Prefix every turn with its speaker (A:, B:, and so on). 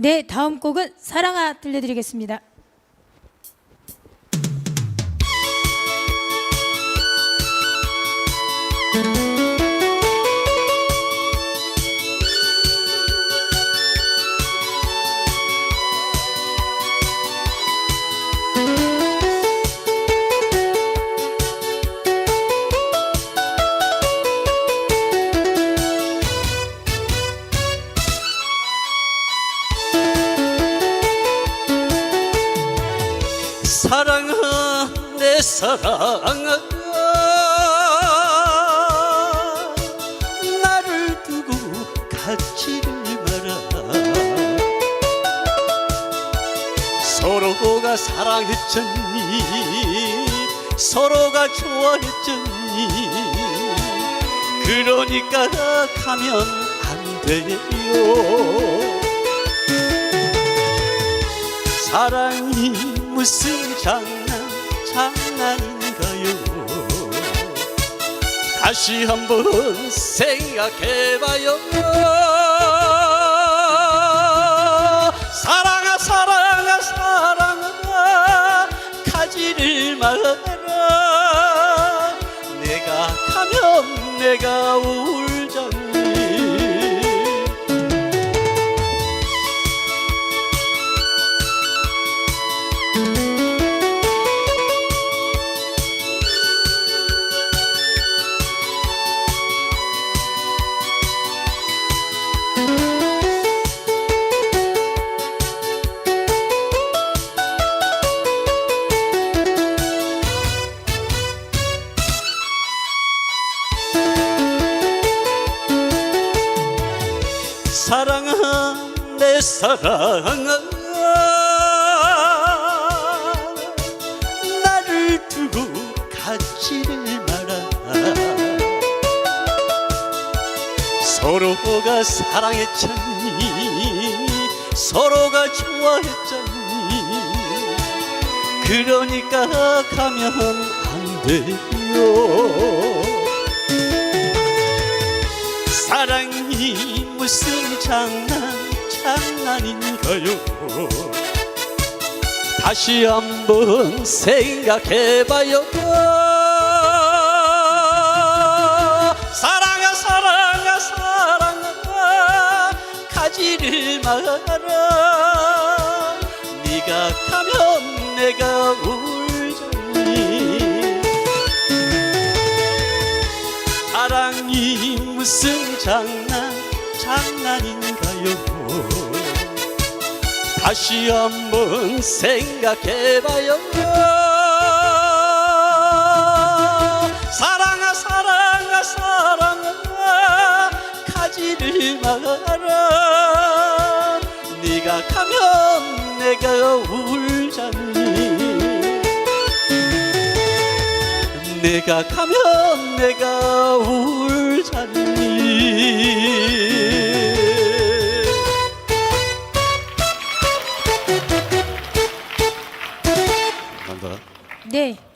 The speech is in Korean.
A: 네, 다음 곡은 사랑아 들려드리겠습니다.
B: 사랑아 내 사랑아 나를 두고 가지를 마라. 서로가 사랑했잖니 서로가 좋아했잖니. 그러니까 가면 안 돼요. 사랑이 무슨 장난 장난인가요. 다시 한번 생각해봐요. 사랑아 사랑아 사랑아 가지를 마라. 내가 가면 내가 울 사랑아 내 사랑아 나를 두고 가지를 마라 서로가 사랑했잖니? 서로가 좋아했잖니? 그러니까 가면 안 돼요. 사랑이 무슨 장난 장난인가요? 다시 한번 생각해봐요. 사랑아 사랑아 사랑아 가지를 마라. 네가 가면 내가 울잖니. 사랑이 무슨 장난 장난인가요? 다시 한번 생각해봐요. 사랑아 사랑아 사랑아 가지를 마라. 네가 가면 내가 울잖니. 내가 가면 내가 울잖니 gay?